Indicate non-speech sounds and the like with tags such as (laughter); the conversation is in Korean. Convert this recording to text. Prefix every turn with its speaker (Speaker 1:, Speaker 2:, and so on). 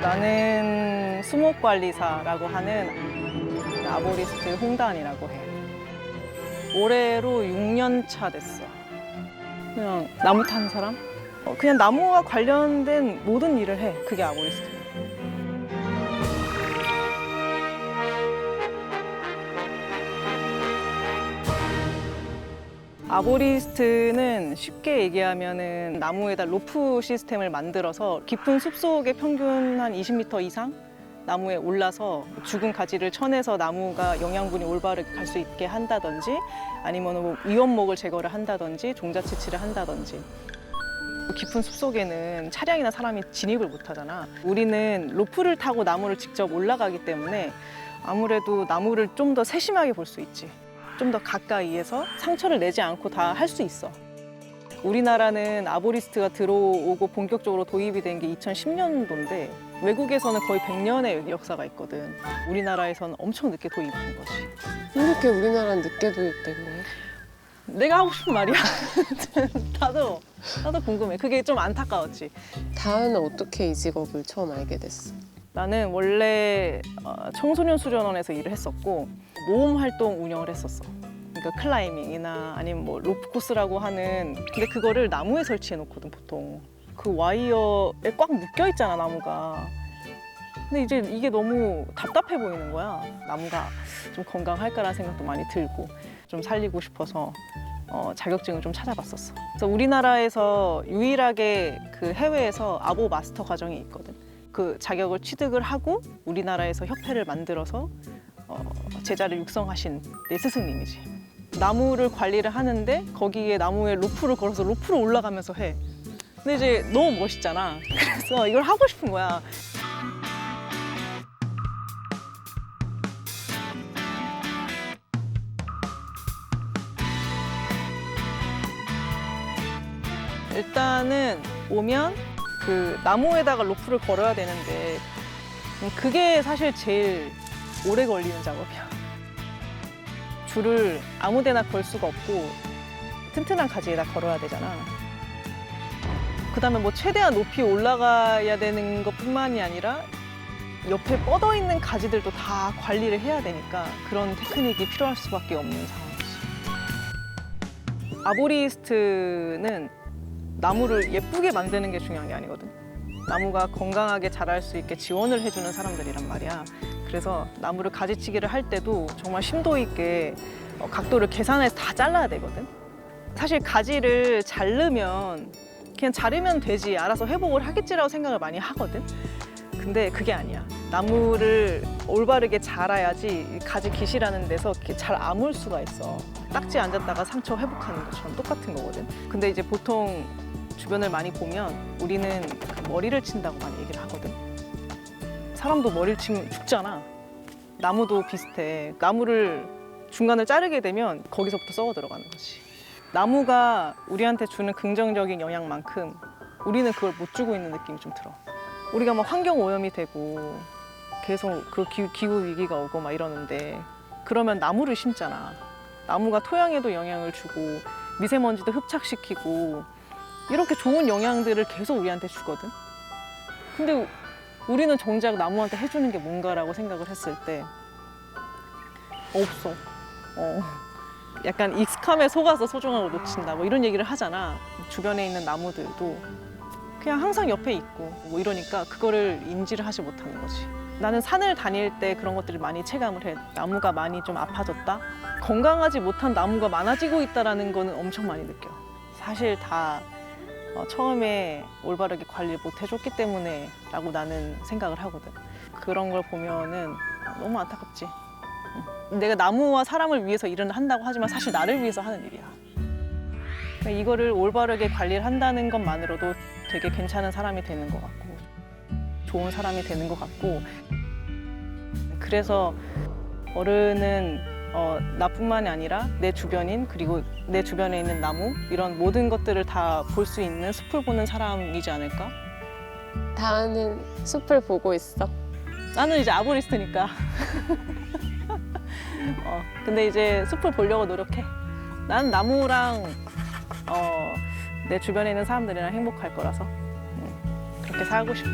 Speaker 1: 나는 수목관리사라고 하는 아보리스트 홍단이라고 해. 올해로 6년 차 됐어. 그냥 나무 타는 사람? 어, 그냥 나무와 관련된 모든 일을 해. 그게 아보리스트. 아보리스트는 쉽게 얘기하면은 나무에다 로프 시스템을 만들어서 깊은 숲속의 평균 한 20m 이상 나무에 올라서 죽은 가지를 쳐내서 나무가 영양분이 올바르게 갈 수 있게 한다든지 아니면 뭐 위원목을 제거를 한다든지 종자 채취를 한다든지 깊은 숲속에는 차량이나 사람이 진입을 못 하잖아. 우리는 로프를 타고 나무를 직접 올라가기 때문에 아무래도 나무를 좀 더 세심하게 볼 수 있지. 좀 더 가까이에서 상처를 내지 않고 다 할 수 있어. 우리나라는 아보리스트가 들어오고 본격적으로 도입이 된 게 2010년도인데 외국에서는 거의 100년의 역사가 있거든. 우리나라에서는 엄청 늦게 도입된 거지.
Speaker 2: 이렇게 우리나라는 늦게 도입됐네.
Speaker 1: 내가 하고 싶은 말이야. (laughs) 나도 나도 궁금해. 그게 좀 안타까웠지.
Speaker 2: 다은은 어떻게 이 직업을 처음 알게 됐어?
Speaker 1: 나는 원래 어, 청소년 수련원에서 일을 했었고 모험 활동 운영을 했었어. 그러니까 클라이밍이나 아니면 뭐 로프 코스라고 하는 근데 그거를 나무에 설치해 놓거든 보통. 그 와이어에 꽉 묶여 있잖아 나무가. 근데 이제 이게 너무 답답해 보이는 거야. 나무가 좀 건강할까라는 생각도 많이 들고 좀 살리고 싶어서 어, 자격증을 좀 찾아봤었어. 그래서 우리나라에서 유일하게 그 해외에서 아보 마스터 과정이 있거든. 그 자격을 취득을 하고 우리나라에서 협회를 만들어서 어, 제자를 육성하신 내 스승님이지. 나무를 관리를 하는데 거기에 나무에 로프를 걸어서 로프로 올라가면서 해. 근데 이제 너무 멋있잖아. (laughs) 그래서 이걸 하고 싶은 거야. 일단은 오면 그 나무에다가 로프를 걸어야 되는데 음, 그게 사실 제일 오래 걸리는 작업이야. 줄을 아무데나 걸 수가 없고 튼튼한 가지에다 걸어야 되잖아. 그다음에 뭐 최대한 높이 올라가야 되는 것뿐만이 아니라 옆에 뻗어 있는 가지들도 다 관리를 해야 되니까 그런 테크닉이 필요할 수밖에 없는 상황이지. 아보리스트는 나무를 예쁘게 만드는 게 중요한 게 아니거든. 나무가 건강하게 자랄 수 있게 지원을 해주는 사람들이란 말이야. 그래서 나무를 가지치기를 할 때도 정말 심도 있게 어, 각도를 계산해서 다 잘라야 되거든. 사실 가지를 자르면 그냥 자르면 되지 알아서 회복을 하겠지라고 생각을 많이 하거든. 근데 그게 아니야. 나무를 올바르게 자라야지 이 가지 깃이라는 데서 잘 아물 수가 있어. 딱지 앉았다가 상처 회복하는 것처럼 똑같은 거거든. 근데 이제 보통 주변을 많이 보면 우리는 그 머리를 친다고 많이 얘기를 하거든. 사람도 머리를 치면 죽잖아. 나무도 비슷해. 나무를 중간을 자르게 되면 거기서부터 썩어 들어가는 거지. 나무가 우리한테 주는 긍정적인 영향만큼 우리는 그걸 못 주고 있는 느낌이 좀 들어. 우리가 막 환경 오염이 되고 계속 그 기, 기후 위기가 오고 막 이러는데 그러면 나무를 심잖아. 나무가 토양에도 영향을 주고 미세먼지도 흡착시키고 이렇게 좋은 영향들을 계속 우리한테 주거든. 근데 우리는 정작 나무한테 해주는 게 뭔가라고 생각을 했을 때 없어. 어. 약간 익숙함에 속아서 소중한 걸 놓친다. 뭐 이런 얘기를 하잖아. 주변에 있는 나무들도 그냥 항상 옆에 있고 뭐 이러니까 그거를 인지를 하지 못하는 거지. 나는 산을 다닐 때 그런 것들을 많이 체감을 해. 나무가 많이 좀 아파졌다. 건강하지 못한 나무가 많아지고 있다라는 거는 엄청 많이 느껴. 사실 다 어, 처음에 올바르게 관리를 못 해줬기 때문에 라고 나는 생각을 하거든. 그런 걸 보면은 너무 안타깝지. 응. 내가 나무와 사람을 위해서 일을 한다고 하지만 사실 나를 위해서 하는 일이야. 그러니까 이거를 올바르게 관리를 한다는 것만으로도 되게 괜찮은 사람이 되는 것 같고 좋은 사람이 되는 것 같고 그래서 어른은 어, 나뿐만이 아니라 내 주변인 그리고 내 주변에 있는 나무 이런 모든 것들을 다 볼 수 있는 숲을 보는 사람이지 않을까?
Speaker 2: 다은은 숲을 보고 있어.
Speaker 1: 나는 이제 아보리스트니까. (laughs) 어, 근데 이제 숲을 보려고 노력해. 난 나무랑 어, 내 주변에 있는 사람들이랑 행복할 거라서 음, 그렇게 살고 싶어.